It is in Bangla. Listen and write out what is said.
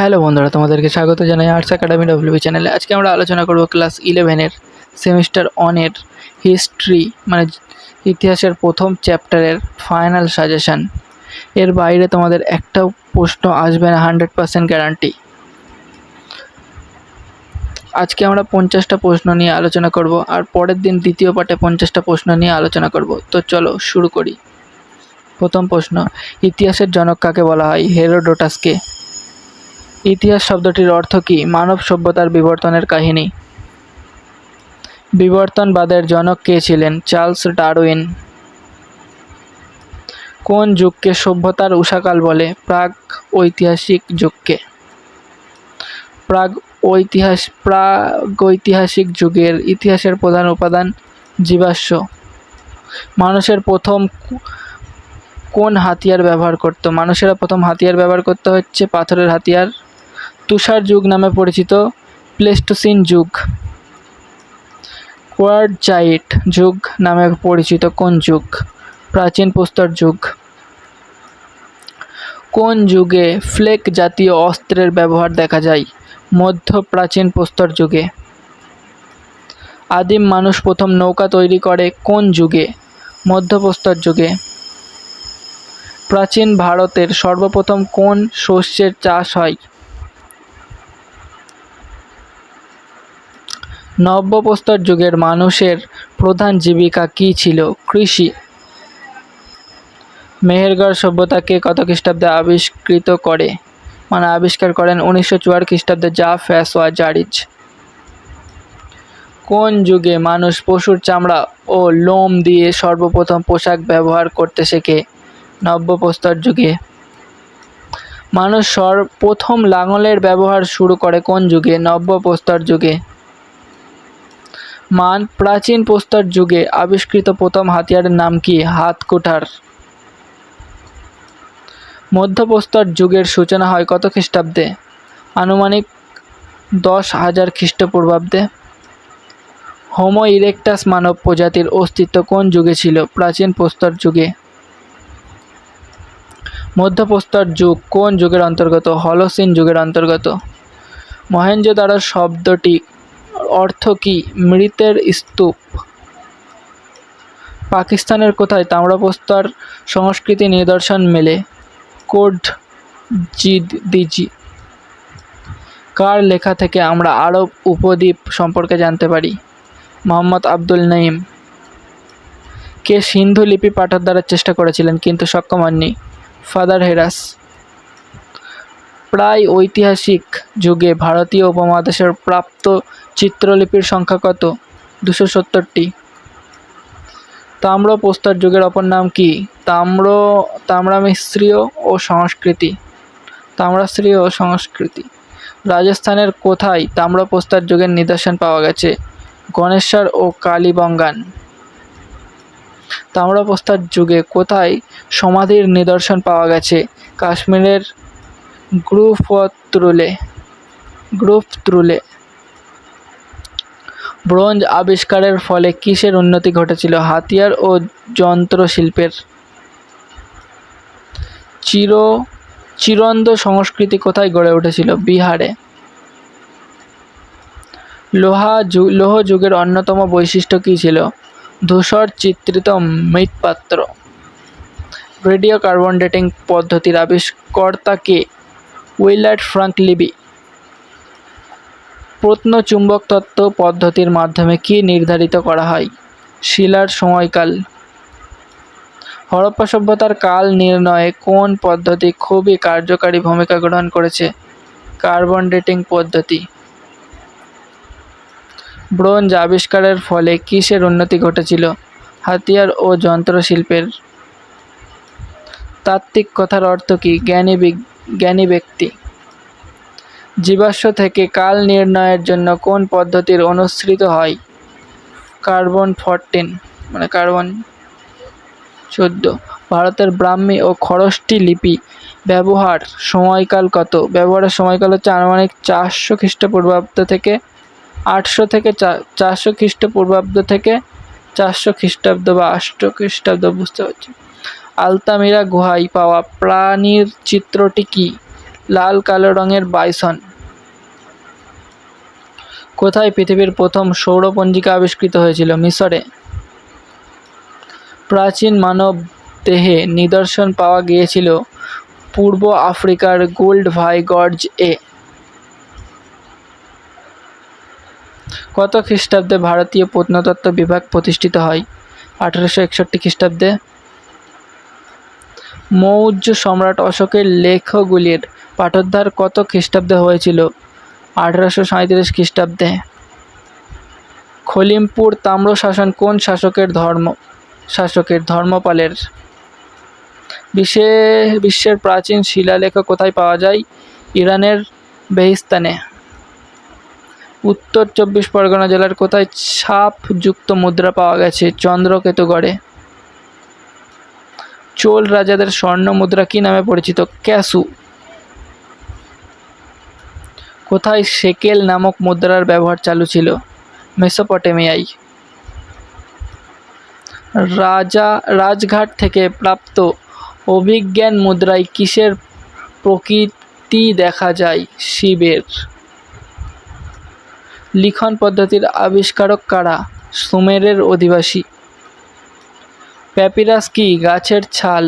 হ্যালো বন্ধুরা, তোমাদেরকে স্বাগত জানাই আর্টস একাডেমি ডব্লিউবি চ্যানেলে আজকে আমরা আলোচনা করব ক্লাস ইলেভেনের সেমিস্টার অনের হিস্ট্রি মানে ইতিহাসের প্রথম চ্যাপ্টারের ফাইনাল সাজেশান এর বাইরে তোমাদের একটাও প্রশ্ন আসবে না হান্ড্রেড পার্সেন্ট গ্যারান্টি আজকে আমরা পঞ্চাশটা প্রশ্ন নিয়ে আলোচনা করব, আর পরের দিন দ্বিতীয় পার্টে পঞ্চাশটা প্রশ্ন নিয়ে আলোচনা করব। তো চলো শুরু করি। প্রথম প্রশ্ন, ইতিহাসের জনক কাকে বলা হয়? হেরোডোটাসকে। ইতিহাস শব্দটির অর্থ কী? মানব সভ্যতার বিবর্তনের কাহিনী। বিবর্তনবাদের জনক কে ছিলেন? Charles Darwin. কোন যুগকে সভ্যতার উষাকাল বলে? প্রাগ ঐতিহাসিক যুগকে। প্রাগ ঐতিহাস প্রাগৈতিহাসিক যুগের ইতিহাসের প্রধান উপাদান জীবাশ্ম। মানুষের প্রথম কোন হাতিয়ার ব্যবহার করত? মানুষেরা প্রথম হাতিয়ার ব্যবহার করতে হচ্ছে পাথরের হাতিয়ার। তুষার যুগ নামে পরিচিত, প্লেস্টোসিন যুগ। কোয়ার্ডজাইট যুগ নামে পরিচিত কোন যুগ? প্রাচীন প্রস্তর যুগ। কোন যুগে ফ্লেক জাতীয় অস্ত্রের ব্যবহার দেখা যায়? মধ্য প্রাচীন প্রস্তর যুগে। আদিম মানুষ প্রথম নৌকা তৈরি করে কোন যুগে? মধ্যপ্রস্তর যুগে। প্রাচীন ভারতের সর্বপ্রথম কোন শস্যের চাষ হয়? নব্যপ্রস্তর যুগের মানুষের প্রধান জীবিকা কী ছিল? কৃষি। মেহেরগড় সভ্যতাকে কত খ্রিস্টাব্দে আবিষ্কৃত করে? মানে আবিষ্কার করেন উনিশশো চুয়ার খ্রিস্টাব্দে জা ফ্যাসোয়া জারিজ। কোন যুগে মানুষ পশুর চামড়া ও লোম দিয়ে সর্বপ্রথম পোশাক ব্যবহার করতে শেখে? নব্যপ্রস্তর যুগে। মানুষ সর প্রথম লাঙলের ব্যবহার শুরু করে কোন যুগে? নব্যপ্রস্তর যুগে। মান প্রাচীন প্রস্তর যুগে আবিষ্কৃত প্রথম হাতিয়ারের নাম কি? হাতকুঠার মধ্যপ্রস্তর যুগের সূচনা হয় কত খ্রিস্টাব্দে? আনুমানিক দশ হাজার খ্রিস্টপূর্বাব্দে। হোমো ইরেকটাস মানব প্রজাতির অস্তিত্ব কোন যুগে ছিল? প্রাচীন প্রস্তর যুগে। মধ্যপ্রস্তর যুগ কোন যুগের অন্তর্গত? হলসিন যুগের অন্তর্গত। মহেঞ্জোদারো শব্দটি অর্থ কী? মৃতের স্তূপ। পাকিস্তানের কোথায়? তাম্রপ্রস্তর সংস্কৃতি নিদর্শন মেলে। কোড জিদ দিজি কার লেখা থেকে আমরা আরব উপদ্বীপ সম্পর্কে জানতে পারি? মোহাম্মদ আব্দুল নঈম। কে সিন্ধু লিপি পাঠার দ্বারা চেষ্টা করেছিলেন, কিন্তু সক্ষম হননি। Father Heras. প্রায় ঐতিহাসিক যুগে ভারতীয় উপমহাদেশের প্রাপ্ত চিত্রলিপির সংখ্যা কত? দুশো সত্তরটি। তাম্র প্রস্তর যুগের অপর নাম কি? তাম্র তাম্রামিশ্রীয় ও সংস্কৃতি। তাম্রাশ্রীয় ও সংস্কৃতি। রাজস্থানের কোথায় তাম্রপ্রস্তর যুগের নিদর্শন পাওয়া গেছে? গণেশ্বর ও কালীবঙ্গান। তাম্রপ্রস্তর যুগে কোথায় সমাধির নিদর্শন পাওয়া গেছে? কাশ্মীরের গ্রুপত্রুলে গ্রুপত্রুলে। ব্রোঞ্জ আবিষ্কারের ফলে কিসের উন্নতি ঘটেছিল? হাতিয়ার ও যন্ত্রশিল্পের। চির, চিরন্দ সংস্কৃতি কোথায় গড়ে উঠেছিল? বিহারে। লোহা লৌহ যুগের অন্যতম বৈশিষ্ট্য কী ছিল? ধূসর চিত্রিত মৃৎপাত্র। রেডিও কার্বন ডেটিং পদ্ধতির আবিষ্কর্তা কে? উইলার্ড ফ্রাঙ্ক লিবি। প্রত্নচুম্বকতত্ত্ব পদ্ধতির মাধ্যমে কি নির্ধারিত করা হয়? শিলার সময়কাল। হরপ্পা সভ্যতার কাল নির্ণয়ে কোন পদ্ধতি খুবই কার্যকারী ভূমিকা গ্রহণ করেছে? কার্বন ডেটিং পদ্ধতি। ব্রোঞ্জ আবিষ্কারের ফলে কিসের উন্নতি ঘটেছিল? হাতিয়ার ও যন্ত্রশিল্পের। তাত্ত্বিক কথার অর্থ কী? জ্ঞানী জ্ঞানী ব্যক্তি। জীবাশ্ম থেকে কাল নির্ণয়ের জন্য কোন পদ্ধতির অনুসৃত হয়? কার্বন ফরটিন মানে কার্বন চোদ্দ। ভারতের ব্রাহ্মী ও খরষ্টি লিপি ব্যবহার সময়কাল কত? ব্যবহারের সময়কাল হচ্ছে আনুমানিক চারশো খ্রিস্টপূর্বাব্দ থেকে আটশো থেকে চারশো খ্রিস্টপূর্বাব্দ থেকে চারশো খ্রিস্টাব্দ বা আষ্ট খ্রিস্টাব্দ, বুঝতে পারছি। আলতামিরা গুহায় পাওয়া প্রাণীর চিত্রটি কি? লাল, কালো রঙের বাইসন। কোথায় পৃথিবীর প্রথম সৌরপঞ্জিকা আবিষ্কৃত হয়েছিল? মিশরে প্রাচীন মানব দেহে নিদর্শন পাওয়া গিয়েছিল পূর্ব আফ্রিকার গোল্ড ভাই গর্জ এ। কত খ্রিস্টাব্দে ভারতীয় প্রত্নতত্ত্ব বিভাগ প্রতিষ্ঠিত হয়? আঠারোশো একষট্টি খ্রিস্টাব্দে মৌর্য সম্রাট অশোকের লেখগুলির পাঠোদ্ধার কত খ্রিস্টাব্দে হয়েছিল? আঠারোশো সাঁইত্রিশ খ্রিস্টাব্দে। খলিমপুর তাম্র শাসন কোন শাসকের ধর্ম, শাসকের ধর্মপালের? বিশ্বে, বিশ্বের প্রাচীন শিলালেখ কোথায় পাওয়া যায়? ইরানের বেহিস্তানে। উত্তর চব্বিশ পরগনা জেলার কোথায় ছাপযুক্ত মুদ্রা পাওয়া গেছে? চন্দ্রকেতুগড়ে। চোল রাজাদের স্বর্ণ মুদ্রা কী নামে পরিচিত? ক্যাসু। কোথায় সেকেল নামক মুদ্রার ব্যবহার চালু ছিল? মেসোপটেমিয়ায়। রাজা, রাজঘাট থেকে প্রাপ্ত অভিজ্ঞান মুদ্রায় কিসের প্রকৃতি দেখা যায়? শিবের। লিখন পদ্ধতির আবিষ্কারক কারা? সুমেরের অধিবাসী। প্যাপিরাস কি গাছের ছাল?